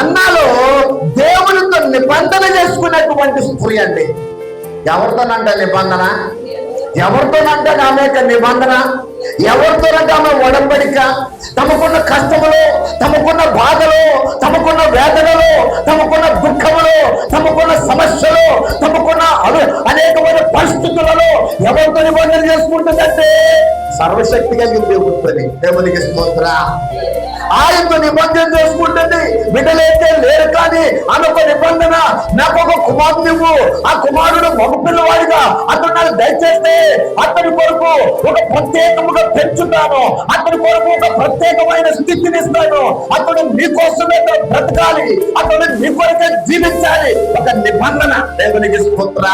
అన్నాలో దేవునితో నిబంధన చేసుకునేటువంటి స్త్రీ అండి. ఎవరితోనంట నిబంధన? ఎవరితోనంటే ఆమె యొక్క నిబంధన? ఎవరితోనంటే ఆమె ఒడంబడిక? తమకున్న కష్టములు తమకున్న బాధలు తమకున్న వేదనలు తమకున్న దుఃఖములు తమకున్న సమస్యలు తమకున్న అనేకమైన పరిస్థితులలో ఎవరితో నిబంధన చేసుకుంటుందంటే సర్వశక్తి కలిగిన దేవుడితోని దేవునికి స్తోత్ర. ఆయనతో నిబంధన చేసుకుంటుంది. బిడ్డలైతే లేరు కానీ అనొక నిబంధన. నాకు ఒక కుమారుడు నువ్వు ఆ కుమారుడు మగ పిల్లవాడిగా అతను నాకు దయచేస్తే అతని కొరకు ఒక ప్రత్యేకముగా పెంచుతాను. అతని కొరకు ఒక ప్రత్యేకమైన స్థితిని ఇస్తాను. అతడు నీకోసమే బ్రతకాలి. అతడు నీ కొరకే జీవించాలి. ఒక నిబంధన. దేవునికి స్తోత్ర.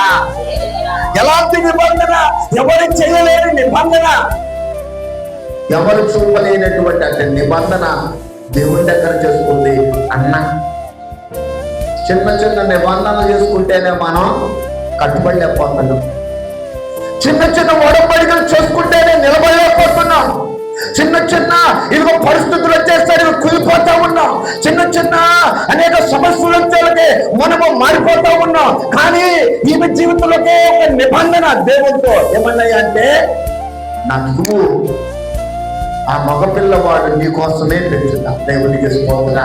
ఎలాంటి నిబంధన? ఎవరు చేయలేని నిబంధన. ఎవరు చూపలేనటువంటి అంటే నిబంధన దేవుని దగ్గర చేసుకుంది అన్న. చిన్న చిన్న నిబంధనలు చేసుకుంటేనే మనం కట్టుబడలేకపోతున్నాం చిన్న చిన్న ఒడబడికలు చేసుకుంటేనే నిలబడలేకపోతున్నాం. చిన్న చిన్న ఇదిగో పరిస్థితులు వచ్చేసరికి కులిపోతా ఉన్నాం. చిన్న చిన్న అనేక సమస్యలు వచ్చేలకి మనము మారిపోతా ఉన్నాం. కానీ ఈమె జీవితంలోకే ఒక నిబంధన దేవుడితో ఏమన్నాయి అంటే నాకు ఆ మగపిల్లవాడు నీ కోసమే పెంచుతా. దేవునికి స్తోత్ర.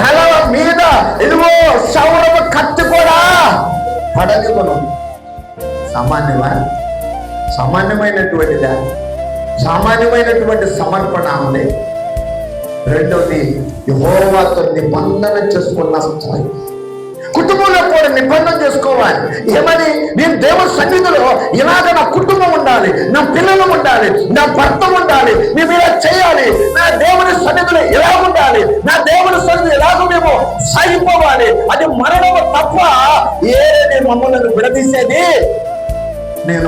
తల మీద ఇదిగో శౌరవ కత్తి కూడా పడని మనం సామాన్యమా? సామాన్యమైనటువంటిదా? సామాన్యమైనటువంటి సమర్పణ ఉంది రెండవది యహోవాతో నిబంధన చేసుకున్న స్థాయి కుటుంబంలో కూడా నిబంధన చేసుకోవాలి. ఏమని? నేను దేవుని సన్నిధిలో ఇలాగ నా కుటుంబం ఉండాలి నా పిల్లలు ఉండాలి నా భర్త దేవుని ఎలా ఉండాలి? నా దేవుని సన్నిధి ఎలాగో మేము సాగిపోవాలి. అది మరణము తప్ప ఏది మమ్మల్ని విడదీసేది? నేను